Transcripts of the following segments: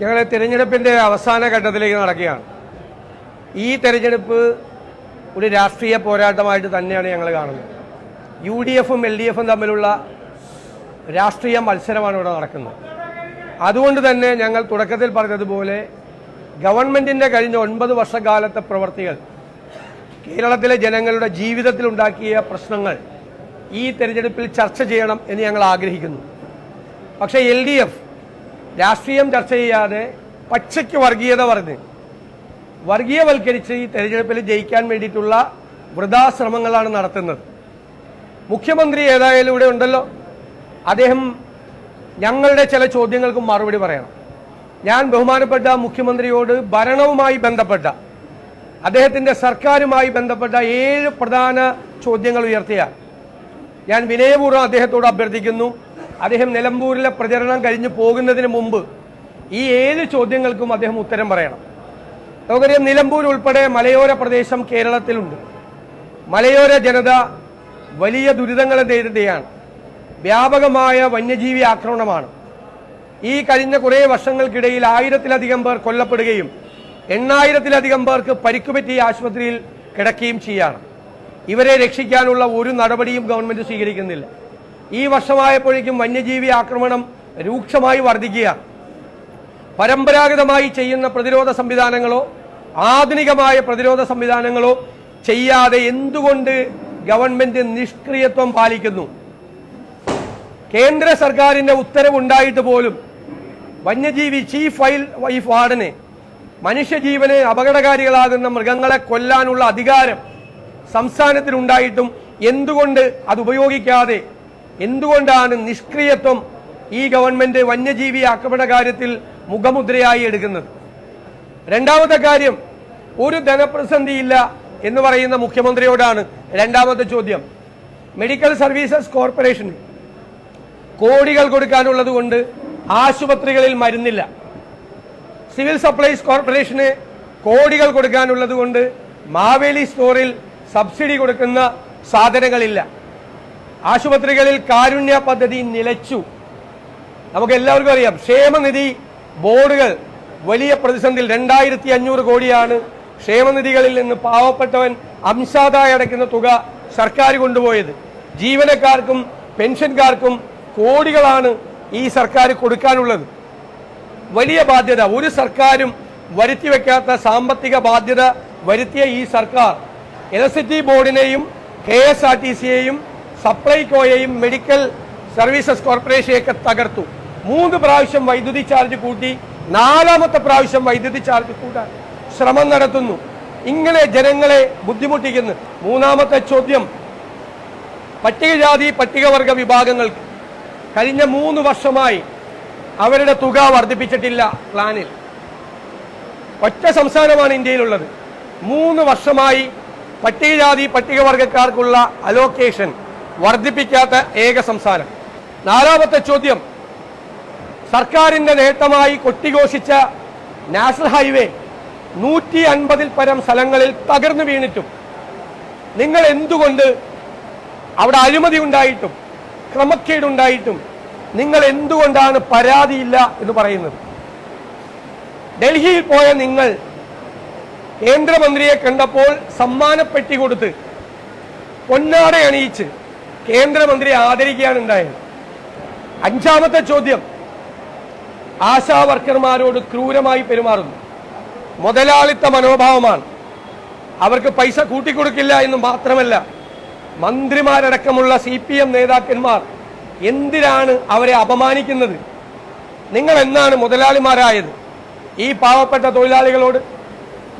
ഞങ്ങൾ തിരഞ്ഞെടുപ്പിന്റെ അവസാന ഘട്ടത്തിലേക്ക് നടക്കുകയാണ്. ഈ തെരഞ്ഞെടുപ്പ് ഒരു രാഷ്ട്രീയ പോരാട്ടമായിട്ട് തന്നെയാണ് ഞങ്ങൾ കാണുന്നത്. യു ഡി എഫും എൽ ഡി എഫും തമ്മിലുള്ള രാഷ്ട്രീയ മത്സരമാണ് ഇവിടെ നടക്കുന്നത്. അതുകൊണ്ട് തന്നെ ഞങ്ങൾ തുടക്കത്തിൽ പറഞ്ഞതുപോലെ ഗവൺമെന്റിന്റെ കഴിഞ്ഞ ഒൻപത് വർഷക്കാലത്തെ പ്രവർത്തികൾ കേരളത്തിലെ ജനങ്ങളുടെ ജീവിതത്തിൽ ഉണ്ടാക്കിയ പ്രശ്നങ്ങൾ ഈ തെരഞ്ഞെടുപ്പിൽ ചർച്ച ചെയ്യണം എന്ന് ഞങ്ങൾ ആഗ്രഹിക്കുന്നു. പക്ഷേ എൽ ഡി എഫ് രാഷ്ട്രീയം ചർച്ച ചെയ്യാതെ പച്ചയ്ക്ക് വർഗീയത പറഞ്ഞ് വർഗീയവൽക്കരിച്ച് ഈ തെരഞ്ഞെടുപ്പിൽ ജയിക്കാൻ വേണ്ടിയിട്ടുള്ള വൃതാശ്രമങ്ങളാണ് നടത്തുന്നത്. മുഖ്യമന്ത്രി ഏതായാലും ഇവിടെ ഉണ്ടല്ലോ. അദ്ദേഹം ഞങ്ങളുടെ ചില ചോദ്യങ്ങൾക്കും മറുപടി പറയണം. ഞാൻ ബഹുമാനപ്പെട്ട മുഖ്യമന്ത്രിയോട് ഭരണവുമായി ബന്ധപ്പെട്ട അദ്ദേഹത്തിന്റെ സർക്കാരുമായി ബന്ധപ്പെട്ട ഏഴ് പ്രധാന ചോദ്യങ്ങൾ ഉയർത്തിയ ഞാൻ വിനയപൂർവം അദ്ദേഹത്തോട് അഭ്യർത്ഥിക്കുന്നു. അദ്ദേഹം നിലമ്പൂരിലെ പ്രചരണം കഴിഞ്ഞ് പോകുന്നതിന് മുമ്പ് ഈ ഏഴ് ചോദ്യങ്ങൾക്കും അദ്ദേഹം ഉത്തരം പറയണം. നമുക്കറിയാം നിലമ്പൂർ ഉൾപ്പെടെ മലയോര പ്രദേശം കേരളത്തിലുണ്ട്. മലയോര ജനത വലിയ ദുരിതങ്ങൾ നേരിടുകയാണ്. വ്യാപകമായ വന്യജീവി ആക്രമണമാണ്. ഈ കഴിഞ്ഞ കുറേ വർഷങ്ങൾക്കിടയിൽ ആയിരത്തിലധികം പേർ കൊല്ലപ്പെടുകയും എണ്ണായിരത്തിലധികം പേർക്ക് പരിക്കുപറ്റി ആശുപത്രിയിൽ കിടക്കുകയും ചെയ്യാണ്. ഇവരെ രക്ഷിക്കാനുള്ള ഒരു നടപടിയും ഗവൺമെന്റ് സ്വീകരിക്കുന്നില്ല. ഈ വർഷമായപ്പോഴേക്കും വന്യജീവി ആക്രമണം രൂക്ഷമായി വർദ്ധിക്കുകയാണ് പരമ്പരാഗതമായി ചെയ്യുന്ന പ്രതിരോധ സംവിധാനങ്ങളോ ആധുനികമായ പ്രതിരോധ സംവിധാനങ്ങളോ ചെയ്യാതെ എന്തുകൊണ്ട് ഗവൺമെന്റ് നിഷ്ക്രിയത്വം പാലിക്കുന്നു? കേന്ദ്ര സർക്കാരിന്റെ ഉത്തരവുണ്ടായിട്ട് പോലും വന്യജീവി ചീഫ് വൈൽഡ് വൈഫ് വാർഡനെ മനുഷ്യജീവന് അപകടകാരികളാകുന്ന മൃഗങ്ങളെ കൊല്ലാനുള്ള അധികാരം സംസ്ഥാനത്തിനുണ്ടായിട്ടും എന്തുകൊണ്ട് അത് ഉപയോഗിക്കാതെ എന്തുകൊണ്ടാണ് നിഷ്ക്രിയത്വം ഈ ഗവൺമെന്റ് വന്യജീവി ആക്രമണ കാര്യത്തിൽ മുഖമുദ്രയായി എടുക്കുന്നത്? രണ്ടാമത്തെ കാര്യം ഒരു ധനപ്രതിസന്ധിയില്ല എന്ന് പറയുന്ന മുഖ്യമന്ത്രിയോടാണ് രണ്ടാമത്തെ ചോദ്യം. മെഡിക്കൽ സർവീസസ് കോർപ്പറേഷന് കോടികൾ കൊടുക്കാനുള്ളത് കൊണ്ട് ആശുപത്രികളിൽ മരുന്നില്ല. സിവിൽ സപ്ലൈസ് കോർപ്പറേഷന് കോടികൾ കൊടുക്കാനുള്ളത് കൊണ്ട് മാവേലി സ്റ്റോറിൽ സബ്സിഡി കൊടുക്കുന്ന സാധനങ്ങളില്ല. ആശുപത്രികളിൽ കാരുണ്യ പദ്ധതി നിലച്ചു. നമുക്ക് എല്ലാവർക്കും അറിയാം ക്ഷേമനിധി ബോർഡുകൾ വലിയ പ്രതിസന്ധിയിൽ രണ്ടായിരത്തി അഞ്ഞൂറ് കോടിയാണ് ക്ഷേമനിധികളിൽ നിന്ന് പാവപ്പെട്ടവൻ അംശാദായ അടയ്ക്കുന്ന തുക സർക്കാർ കൊണ്ടുപോയത്. ജീവനക്കാർക്കും പെൻഷൻകാർക്കും കോടികളാണ് ഈ സർക്കാർ കൊടുക്കാനുള്ളത്. വലിയ ബാധ്യത ഒരു സർക്കാരും വരുത്തി വെക്കാത്ത സാമ്പത്തിക ബാധ്യത വരുത്തിയ ഈ സർക്കാർ. ഇലക്ട്രിസിറ്റി ബോർഡിനെയും കെ എസ് ആർ ടി സിയെയും സപ്ലൈകോയെയും മെഡിക്കൽ സർവീസസ് കോർപ്പറേഷനെയൊക്കെ തകർത്തു. മൂന്ന് പ്രാവശ്യം വൈദ്യുതി ചാർജ് കൂട്ടി നാലാമത്തെ പ്രാവശ്യം വൈദ്യുതി ചാർജ് കൂട്ടാൻ ശ്രമം നടത്തുന്നു. ഇങ്ങനെ ജനങ്ങളെ ബുദ്ധിമുട്ടിക്കുന്നു. മൂന്നാമത്തെ ചോദ്യം പട്ടികജാതി പട്ടികവർഗ വിഭാഗങ്ങൾക്ക് കഴിഞ്ഞ മൂന്ന് വർഷമായി അവരുടെ തുക വർദ്ധിപ്പിച്ചിട്ടില്ല പ്ലാനിൽ. ഒറ്റ സംസ്ഥാനമാണ് ഇന്ത്യയിലുള്ളത്. മൂന്ന് വർഷമായി പട്ടികജാതി പട്ടികവർഗക്കാർക്കുള്ള അലോക്കേഷൻ വർദ്ധിപ്പിക്കാത്ത ഏക സംസ്ഥാനം നാലാമത്തെ ചോദ്യം. സർക്കാരിന്റെ നേട്ടമായി കൊട്ടിഘോഷിച്ച നാഷണൽ ഹൈവേ നൂറ്റി അൻപതിൽ പരം സ്ഥലങ്ങളിൽ തകർന്നു വീണിട്ടും നിങ്ങൾ എന്തുകൊണ്ട് അവിടെ അഴിമതി ഉണ്ടായിട്ടും ക്രമക്കേടുണ്ടായിട്ടും നിങ്ങൾ എന്തുകൊണ്ടാണ് പരാതിയില്ല എന്ന് പറയുന്നത്? ഡൽഹിയിൽ പോയ നിങ്ങൾ കേന്ദ്രമന്ത്രിയെ കണ്ടപ്പോൾ സമ്മാനപ്പെട്ടി കൊടുത്ത് പൊന്നാട അണിയിച്ച് കേന്ദ്രമന്ത്രിയെ ആദരിക്കുകയാണ് ഉണ്ടായത്. അഞ്ചാമത്തെ ചോദ്യം ആശാ വർക്കർമാരോട് ക്രൂരമായി പെരുമാറുന്നു. മുതലാളിത്ത മനോഭാവമാണ്. അവർക്ക് പൈസ കൂട്ടിക്കൊടുക്കില്ല എന്ന് മാത്രമല്ല മന്ത്രിമാരടക്കമുള്ള സി പി എം നേതാക്കന്മാർ എന്തിനാണ് അവരെ അപമാനിക്കുന്നത്? നിങ്ങൾ എന്നാണ് മുതലാളിമാരായത്? ഈ പാവപ്പെട്ട തൊഴിലാളികളോട്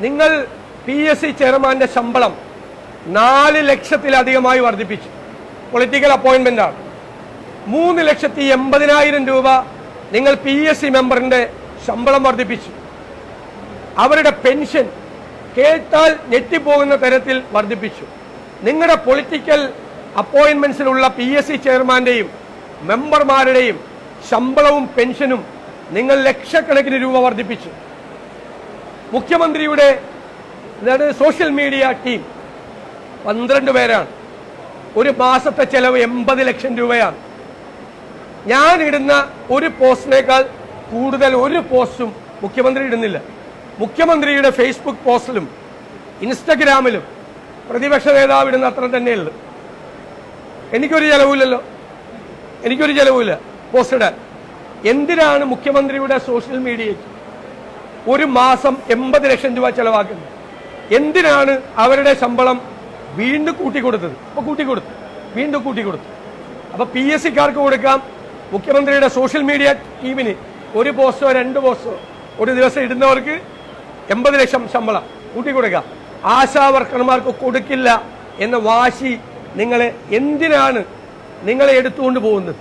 നിങ്ങൾ പി എസ് സി ചെയർമാന്റെ ശമ്പളം നാല് ലക്ഷത്തിലധികമായി വർദ്ധിപ്പിച്ചു. പൊളിറ്റിക്കൽ അപ്പോയിൻമെന്റ് ആണ്. മൂന്ന് ലക്ഷത്തി എൺപതിനായിരം രൂപ നിങ്ങൾ പി എസ് സി മെമ്പറിന്റെ ശമ്പളം വർദ്ധിപ്പിച്ചു. അവരുടെ പെൻഷൻ കേട്ടാൽ ഞെട്ടിപ്പോകുന്ന തരത്തിൽ വർദ്ധിപ്പിച്ചു. നിങ്ങളുടെ പൊളിറ്റിക്കൽ അപ്പോയിൻമെൻസിലുള്ള പി എസ് സി ചെയർമാന്റെയും മെമ്പർമാരുടെയും ശമ്പളവും പെൻഷനും നിങ്ങൾ ലക്ഷക്കണക്കിന് രൂപ വർദ്ധിപ്പിച്ചു. മുഖ്യമന്ത്രിയുടെ സോഷ്യൽ മീഡിയ ടീം പന്ത്രണ്ട് പേരാണ്. ഒരു മാസത്തെ ചെലവ് എൺപത് ലക്ഷം രൂപയാണ്. ഞാൻ ഇടുന്ന ഒരു പോസ്റ്റിനേക്കാൾ കൂടുതൽ ഒരു പോസ്റ്റും മുഖ്യമന്ത്രി ഇടുന്നില്ല. മുഖ്യമന്ത്രിയുടെ ഫേസ്ബുക്ക് പോസ്റ്റിലും ഇൻസ്റ്റഗ്രാമിലും പ്രതിപക്ഷ നേതാവ് ഇടുന്ന അത്ര തന്നെയുള്ളു. എനിക്കൊരു ചെലവില്ലല്ലോ. എനിക്കൊരു ചെലവില്ല പോസ്റ്റ് ഇടാൻ. എന്തിനാണ് മുഖ്യമന്ത്രിയുടെ സോഷ്യൽ മീഡിയയ്ക്ക് ഒരു മാസം എൺപത് ലക്ഷം രൂപ ചെലവാക്കുന്നത്? എന്തിനാണ് അവരുടെ ശമ്പളം വീണ്ടും കൂട്ടിക്കൊടുത്തത്. അപ്പൊ കൂട്ടിക്കൊടുത്തു. വീണ്ടും കൂട്ടിക്കൊടുത്തു. അപ്പൊ പി എസ് സിക്കാർക്ക് കൊടുക്കാം. മുഖ്യമന്ത്രിയുടെ സോഷ്യൽ മീഡിയ ടീമിന് ഒരു പോസ്റ്റോ രണ്ട് പോസ്റ്റോ ഒരു ദിവസം ഇടുന്നവർക്ക് എൺപത് ലക്ഷം ശമ്പളം കൂട്ടിക്കൊടുക്കാം. ആശാ വർക്കർമാർക്ക് കൊടുക്കില്ല എന്ന വാശി നിങ്ങളെ എന്തിനാണ് നിങ്ങളെ എടുത്തുകൊണ്ട് പോകുന്നത്?